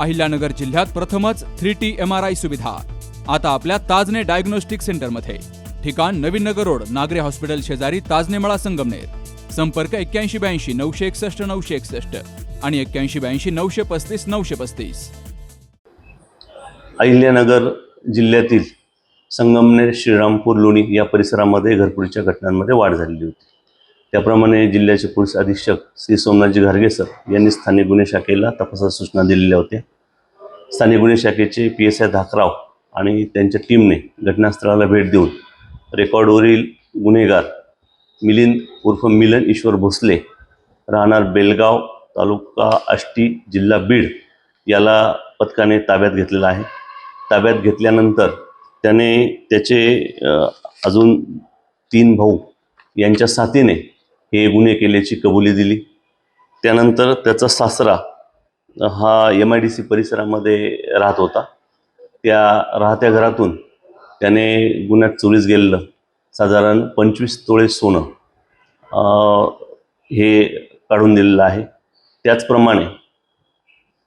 अहिल्यानगर जिल्ह्यात प्रथमच three T M R I सुविधा. आता आपल्या ताजने डायग्नोस्टिक सेंटरमध्ये. ठिकाण नवीन नगर रोड नागरे हॉस्पिटल शेजारी ताजनेमळा संगमनेर. संपर्क एक्क्याऐंशी ब्याऐंशी नऊशे एकसष्ट नऊशे एकसष्ट आणि एक्क्याऐंशी ब्याऐंशी नऊशे पस्तीस नऊशे पस्तीस. अहिल्यानगर जिल्ह्यातील संगमनेर श्रीरामपूर लोणी या परिसरामध्ये घरपुरीच्या घटनांमध्ये वाढ झालेली होती. त्याप्रमाणे जिल्ह्याचे पोलीस अधीक्षक श्री सोमनाथजी घारगे सर यांनी स्थानिक गुन्हे शाखेला तपासाच्या सूचना दिलेल्या होत्या. स्थानिक गुन्हे शाखेचे पी एस आय धाकराव आणि त्यांच्या टीमने घटनास्थळाला भेट देऊन रेकॉर्डवरील गुन्हेगार मिलिंद उर्फ मिलन ईश्वर भोसले राहणार बेलगाव तालुका आष्टी जिल्हा बीड याला पथकाने ताब्यात घेतलेला आहे. ताब्यात घेतल्यानंतर त्याने त्याचे अजून तीन भाऊ यांच्या साथीने हे गुन्हे केल्याची कबुली दिली. त्यानंतर त्याचा सासरा हा एम आय डी सी परिसरामध्ये राहत होता. त्या राहत्या घरातून त्याने गुन्ह्यात चोरीस गेलेलं. साधारण पंचवीस तोळे सोनं हे काढून दिलेलं आहे. त्याचप्रमाणे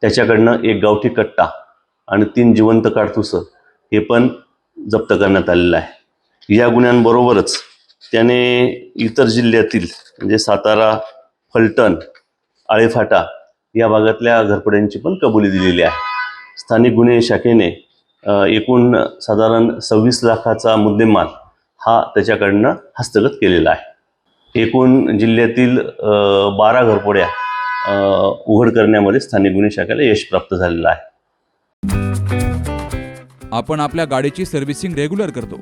त्याच्याकडनं एक गावठी कट्टा आणि तीन जिवंत काडतुसं हे पण जप्त करण्यात आलेलं आहे. या गुन्ह्यांबरोबरच त्याने इतर जिल्ह्यातील म्हणजे सातारा फलटण आळेफाटा या भागातल्या घरपड्यांची पण कबुली दिलेली आहे. स्थानिक गुन्हे शाखेने एकूण साधारण सव्वीस लाखाचा मुद्देमाल हा त्याच्याकडनं हस्तगत केलेला आहे. एकूण जिल्ह्यातील बारा घरपोड्या उघड करण्यामध्ये स्थानिक गुन्हे शाखेला यश प्राप्त झालेलं आहे. आपण आपल्या गाडीची सर्व्हिसिंग रेग्युलर करतो.